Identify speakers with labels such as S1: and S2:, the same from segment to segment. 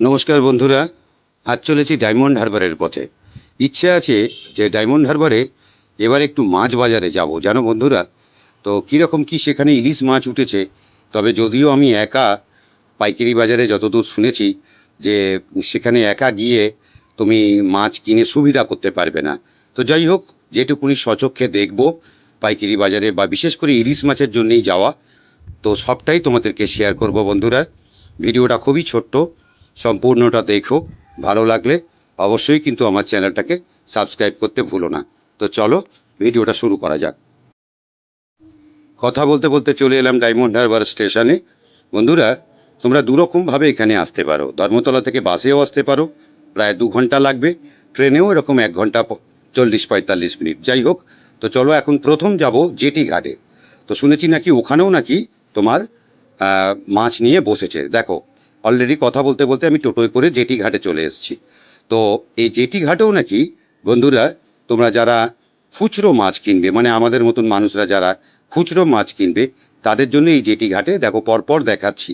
S1: নমস্কার বন্ধুরা, আজ চলেছি ডায়মন্ড হারবারের পথে। ইচ্ছে আছে যে ডায়মন্ড হারবারে এবার একটু মাছ বাজারে যাব, জানো বন্ধুরা? তো কীরকম কি সেখানে ইলিশ মাছ উঠেছে, তবে যদিও আমি একা পাইকারি বাজারে যতদূর শুনেছি যে সেখানে একা গিয়ে তুমি মাছ কিনে সুবিধা করতে পারবে না। তো যাই হোক, যেটুকুনি সচক্ষে দেখব পাইকারি বাজারে বা বিশেষ করে ইলিশ মাছের জন্যেই যাওয়া, তো সবটাই তোমাদেরকে শেয়ার করব বন্ধুরা। ভিডিওটা খুবই ছোট্ট সম্পূর্ণটা দেখো। ভালো লাগলে অবশ্যই কিন্তু আমার চ্যানেলটাকে সাবস্ক্রাইব করতে ভুলো না। তো চলো, ভিডিওটা শুরু করা যাক। কথা বলতে বলতে চলে এলাম ডায়মন্ড হারবার স্টেশনে। বন্ধুরা, তোমরা দুরকমভাবে এখানে আসতে পারো। ধর্মতলা থেকে বাসেও আসতে পারো। প্রায় দু ঘণ্টা লাগবে। ট্রেনেও এরকম এক ঘণ্টা চল্লিশ পঁয়তাল্লিশ মিনিট। যাই হোক, তো চলো এখন প্রথম যাব জেটি ঘাটে। তো শুনেছি নাকি ওখানেও নাকি তোমার মাছ নিয়ে বসেছে। দেখো অলরেডি কথা বলতে বলতে আমি টোটোয় করে জেটি ঘাটে চলে এসেছি। তো এই জেটি ঘাটেও নাকি বন্ধুরা তোমরা যারা খুচরো মাছ কিনবে মানে আমাদের মতন মানুষরা যারা খুচরো মাছ কিনবে, তাদের জন্য এই জেটি ঘাটে দেখো পরপর দেখাচ্ছি।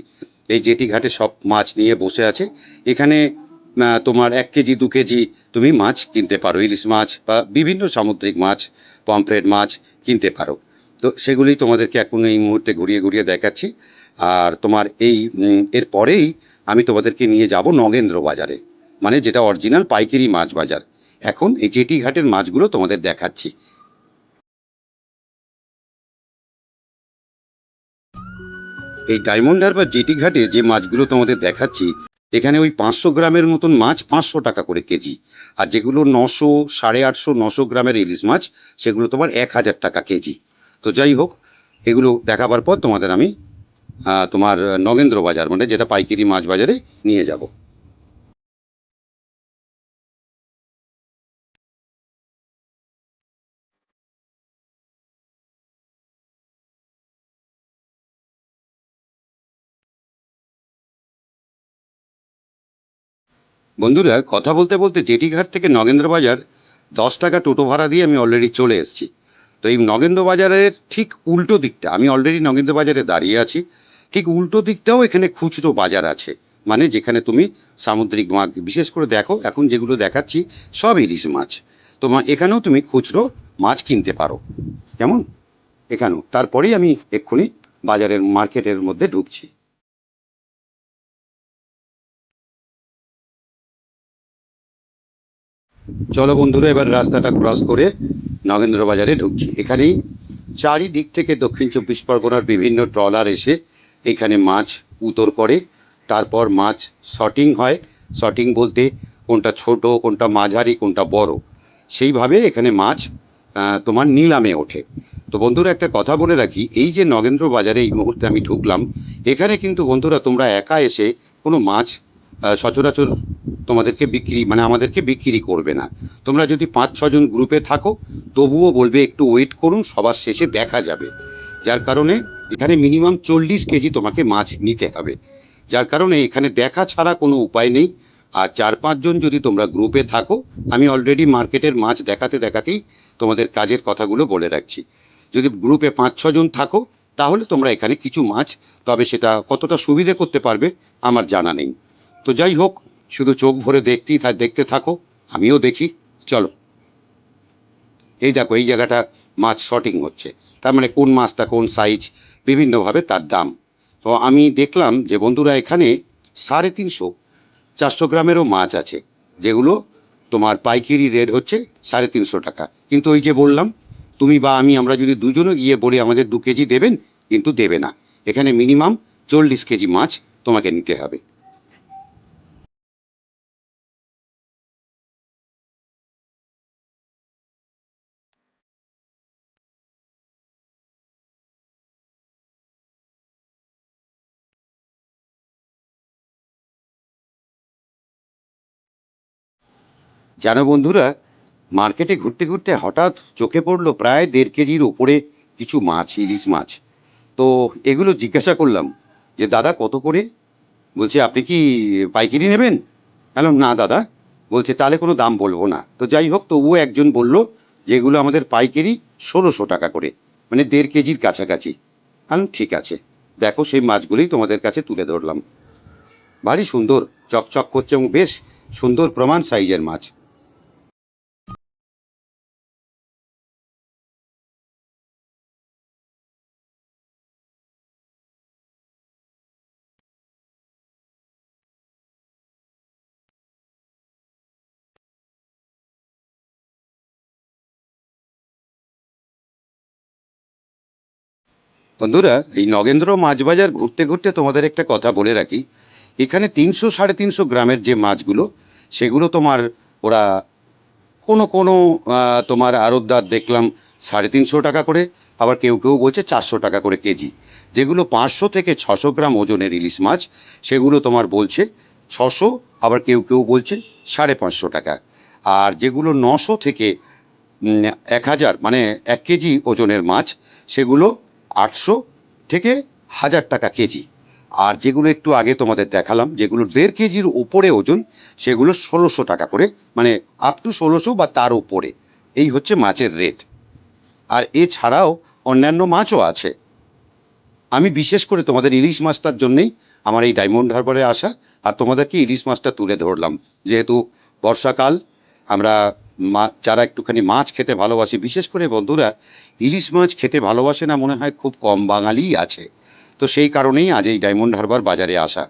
S1: এই জেটি ঘাটে সব মাছ নিয়ে বসে আছে। এখানে তোমার এক কেজি, দু কেজি তুমি মাছ কিনতে পারো। ইলিশ মাছ বা বিভিন্ন সামুদ্রিক মাছ, পমফ্রেট মাছ কিনতে পারো। তো সেগুলি তোমাদেরকে এখন এই মুহূর্তে ঘুরিয়ে ঘুরিয়ে দেখাচ্ছি। আর তোমার এই এর পরেই আমি তোমাদেরকে নিয়ে যাব নগেন্দ্র বাজারে মানে যেটা অরিজিনাল পাইকারি মাছ বাজার। এখন এই জেটি ঘাটের মাছগুলো তোমাদের দেখাচ্ছি। এই ডায়মন্ড হারবার জেটি ঘাটে যে মাছগুলো তোমাদের দেখাচ্ছি, এখানে ওই পাঁচশো গ্রামের মতন মাছ পাঁচশো টাকা করে কেজি। আর যেগুলো নশো, সাড়ে আটশো, নশো গ্রামের ইলিশ মাছ, সেগুলো তোমার এক হাজার টাকা কেজি। তো যাই হোক, এগুলো দেখাবার পর তোমাদের আমি তোমার নগেন্দ্র বাজার মানে যেটা পাইকারি মাছ বাজারে নিয়ে যাব। বন্ধুরা, কথা বলতে বলতে জেটিঘাট থেকে নগেন্দ্র বাজার দশ টাকা টোটো ভাড়া দিয়ে আমি অলরেডি চলে এসেছি। তো এই নগেন্দ্র বাজারের ঠিক উল্টো দিকটা, আমি অলরেডি নগেন্দ্র বাজারে দাঁড়িয়ে আছি। ঠিক উল্টো দিকটাও এখানে খুচরো বাজার আছে। মানে যেখানে তুমি সামুদ্রিক মাছ, বিশেষ করে দেখো, এখন যেগুলো দেখাচ্ছি, সব ইলিশ মাছ। তোমার এখানেও তুমি খুচরো মাছ কিনতে পারো। কেমন? এখানেও। তারপরেই আমি এক্ষুনি বাজারের, মার্কেটের মধ্যে ঢুকছি। চলো বন্ধুরা, এবার রাস্তাটা ক্রস করে নগেন্দ্র বাজারে ঢুকছি। এখানেই চারিদিক থেকে দক্ষিণ চব্বিশ পরগনার বিভিন্ন ট্রলার এসে এখানে মাছ উতর করে, তারপর মাছ শটিং হয়। শটিং বলতে কোনটা ছোট, কোনটা মাঝারি, কোনটা বড়। সেইভাবে এখানে মাছ তোমার নিলামে ওঠে। তো বন্ধুরা, একটা কথা বলে রাখি, এই যে নগেন্দ্র বাজারে এই মুহূর্তে আমি ঢুকলাম, এখানে কিন্তু বন্ধুরা তোমরা একা এসে কোনো মাছ সচরাচর তোমাদেরকে বিক্রি মানে আমাদেরকে বিক্রি করবে না। তোমরা যদি পাঁচ ছজন গ্রুপে থাকো, তবুও বলবে একটু ওয়েট করুন, সবার শেষে দেখা যাবে। যার কারণে এখানে মিনিমাম চল্লিশ কেজি তোমাকে মাছ নিতে হবে। যার কারণে এখানে দেখা ছাড়া কোনো উপায় নেই। আর চার পাঁচজন যদি তোমরা গ্রুপে থাকো, আমি অলরেডি মার্কেটের মাছ দেখাতে দেখাতেই তোমাদের কাজের কথাগুলো বলে রাখছি। যদি গ্রুপে পাঁচ ছজন থাকো, তাহলে তোমরা এখানে কিছু মাছ, তবে সেটা কতটা সুবিধে করতে পারবে, আমার জানা নেই। তো যাই হোক, শুধু চোখ ভরে দেখতেই দেখতে থাকো, আমিও দেখি, চলো। এই দেখো, এই জায়গাটা মাছ শর্টিং হচ্ছে। তার মানে কোন মাছটা কোন সাইজ বিভিন্নভাবে তার দাম। তো আমি দেখলাম যে বন্ধুরা এখানে সাড়ে তিনশো, চারশো গ্রামেরও মাছ আছে, যেগুলো তোমার পাইকারি রেট হচ্ছে সাড়ে তিনশো টাকা। কিন্তু ওই যে বললাম, তুমি বা আমি, আমরা যদি দুজনে গিয়ে বলি, আমাদের দু কেজি দেবেন, কিন্তু দেবে না। এখানে মিনিমাম চল্লিশ কেজি মাছ তোমাকে নিতে হবে। জানো বন্ধুরা, মার্কেটে ঘুরতে ঘুরতে হঠাৎ চোখে পড়ল প্রায় দেড় কেজির ওপরে কিছু মাছ, ইলিশ মাছ। তো এগুলো জিজ্ঞাসা করলাম, যে দাদা কত করে? বলছে, আপনি কি পাইকারি নেবেন? বললাম না দাদা। বলছে, তাহলে কোনো দাম বলব না। তো যাই হোক, তবুও একজন বলল যে এগুলো আমাদের পাইকারি ষোলোশো টাকা করে মানে দেড় কেজির কাছাকাছি। আমি, ঠিক আছে। দেখো, সেই মাছগুলোই তোমাদের কাছে তুলে ধরলাম। ভারী সুন্দর, চকচক করছে এবং বেশ সুন্দর প্রমাণ সাইজের মাছ। বন্ধুরা, এই নগেন্দ্র মাছ বাজার ঘুরতে ঘুরতে তোমাদের একটা কথা বলে রাখি। এখানে তিনশো সাড়ে তিনশো গ্রামের যে মাছগুলো, সেগুলো তোমার ওরা কোনো কোনো তোমার আড়তদার দেখলাম সাড়ে তিনশো টাকা করে, আবার কেউ কেউ বলছে চারশো টাকা করে কেজি। যেগুলো পাঁচশো থেকে ছশো গ্রাম ওজনের ইলিশ মাছ, সেগুলো তোমার বলছে ছশো, আবার কেউ কেউ বলছে সাড়ে পাঁচশো টাকা। আর যেগুলো নশো থেকে এক হাজার মানে এক কেজি ওজনের মাছ, সেগুলো আটশো থেকে হাজার টাকা কেজি। আর যেগুলো একটু আগে তোমাদের দেখালাম, যেগুলো দেড় কেজির উপরে ওজন, সেগুলো ষোলোশো টাকা করে মানে আপ টু ষোলোশো বা তার উপরে। এই হচ্ছে মাছের রেট আর এছাড়াও অন্যান্য মাছও আছে। আমি বিশেষ করে তোমাদের ইলিশ মাছটার জন্যেই আমার এই ডায়মন্ড হারবারে আসা, আর তোমাদেরকে ইলিশ মাছটা তুলে ধরলাম। যেহেতু বর্ষাকাল, আমরা যারা একটুখানি মাছ খেতে ভালোবাসে, বিশেষ করে বন্ধুরা, ইলিশ মাছ খেতে ভালোবাসে না, মনে হয় খুব কম বাঙালিই আছে। তো সেই কারণেই আজ এই ডায়মন্ড হারবার বাজারে আসা।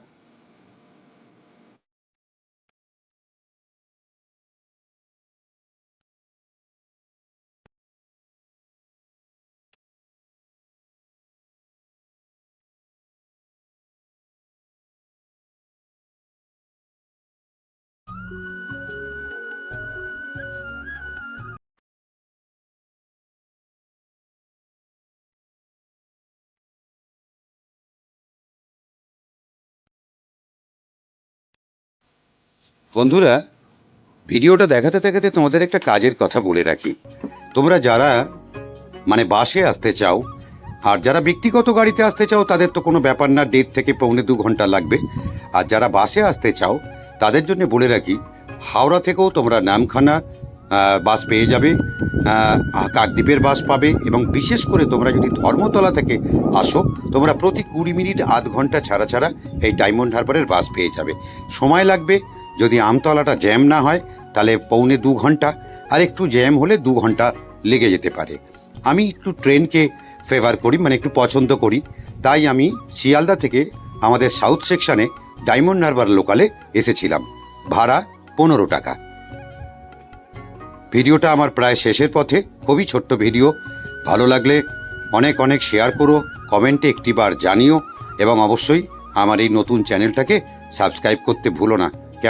S1: বন্ধুরা, ভিডিওটা দেখাতে দেখাতে তোমাদের একটা কাজের কথা বলে রাখি। তোমরা যারা মানে বাসে আসতে চাও, আর যারা ব্যক্তিগত গাড়িতে আসতে চাও, তাদের তো কোনো ব্যাপার না, দেড় থেকে পৌনে দু ঘণ্টা লাগবে। আর যারা বাসে আসতে চাও, তাদের জন্য বলে রাখি, হাওড়া থেকেও তোমরা নামখানা বাস পেয়ে যাবে। কাকদ্বীপের বাস পাবে এবং বিশেষ করে তোমরা যদি ধর্মতলা থেকে আসো, তোমরা প্রতি কুড়ি মিনিট আধ ঘণ্টা ছাড়া ছাড়া এই ডায়মন্ড হারবারের বাস পেয়ে যাবে। সময় লাগবে যদি আমতলাটা জ্যাম না হয়, তাহলে পৌনে দু ঘণ্টা, আর একটু জ্যাম হলে দু ঘণ্টা লেগে যেতে পারে। আমি একটু ট্রেনকে ফেভার করি মানে একটু পছন্দ করি। তাই আমি শিয়ালদা থেকে আমাদের সাউথ সেকশনে ডায়মন্ড হারবার লোকালে এসেছিলাম। ভাড়া পনেরো টাকা। ভিডিওটা আমার প্রায় শেষের পথে। খুবই ছোট্ট ভিডিও। ভালো লাগলে অনেক অনেক শেয়ার করো কমেন্টে একটিবার জানিও, এবং অবশ্যই আমার এই নতুন চ্যানেলটাকে সাবস্ক্রাইব করতে ভুলো না।